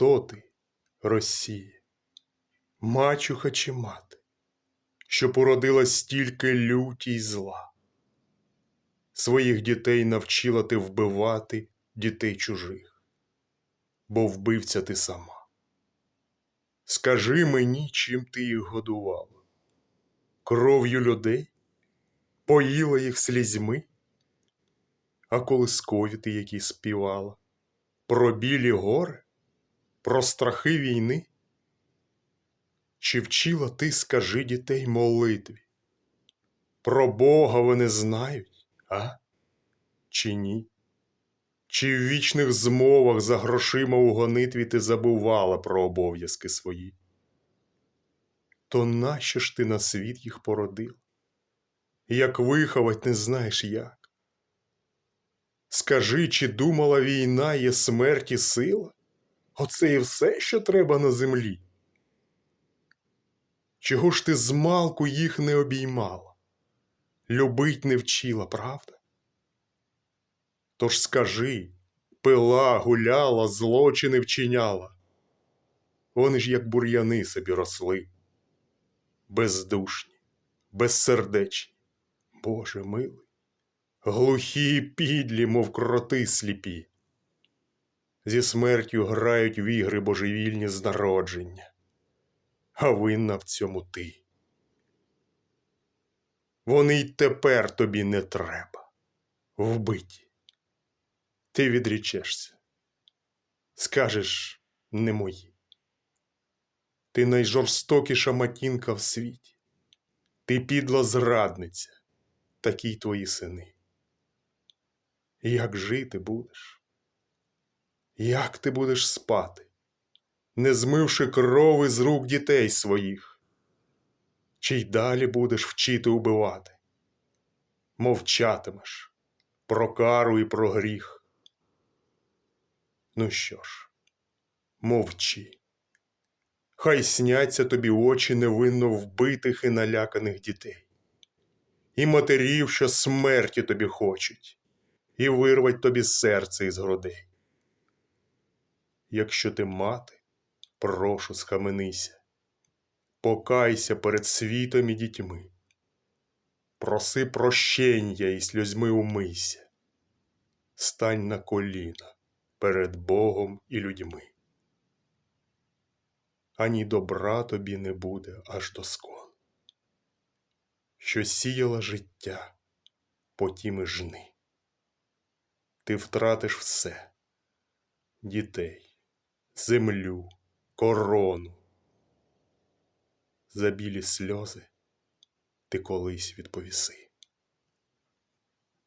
Хто ти, Росія, мачуха чи мати, що породила стільки люті й зла? Своїх дітей навчила ти вбивати дітей чужих, бо вбивця ти сама. Скажи мені, чим ти їх годувала? Кров'ю людей? Поїла їх слізьми? А колискові ти які співала? Про білі гори? Про страхи війни? Чи вчила ти, скажи дітей молитві? Про Бога вони знають, а? Чи ні? Чи в вічних змовах за грошима у гонитві ти забувала про обов'язки свої? То нащо ж ти на світ їх породив? Як виховать не знаєш як? Скажи, чи думала війна є смерть і сила? Оце і все, що треба на землі. Чого ж ти змалку їх не обіймала? Любить не вчила, правда? Тож скажи, пила, гуляла, злочини вчиняла. Вони ж як бур'яни собі росли, бездушні, безсердечні, Боже милий, глухі підлі, мов кроти сліпі. Зі смертю грають в ігри божевільні з народження, а винна в цьому ти. Вони й тепер тобі не треба, вбиті. Ти відрічешся, скажеш не мої. Ти найжорстокіша матінка в світі, ти підла зрадниця, такі твої сини. Як жити будеш? Як ти будеш спати, не змивши крови з рук дітей своїх? Чи й далі будеш вчити убивати? Мовчатимеш про кару і про гріх. Ну що ж, мовчи. Хай сняться тобі очі невинно вбитих і наляканих дітей, і матерів, що смерті тобі хочуть, і вирвать тобі серце із грудей. Якщо ти мати, прошу, схаменися, покайся перед світом і дітьми, проси прощення і сльозьми умийся, стань на коліна перед Богом і людьми. Ані добра тобі не буде аж до скон, що сіяла життя, потім і жни. Ти втратиш все дітей, землю, корону. За білі сльози ти колись відповіси.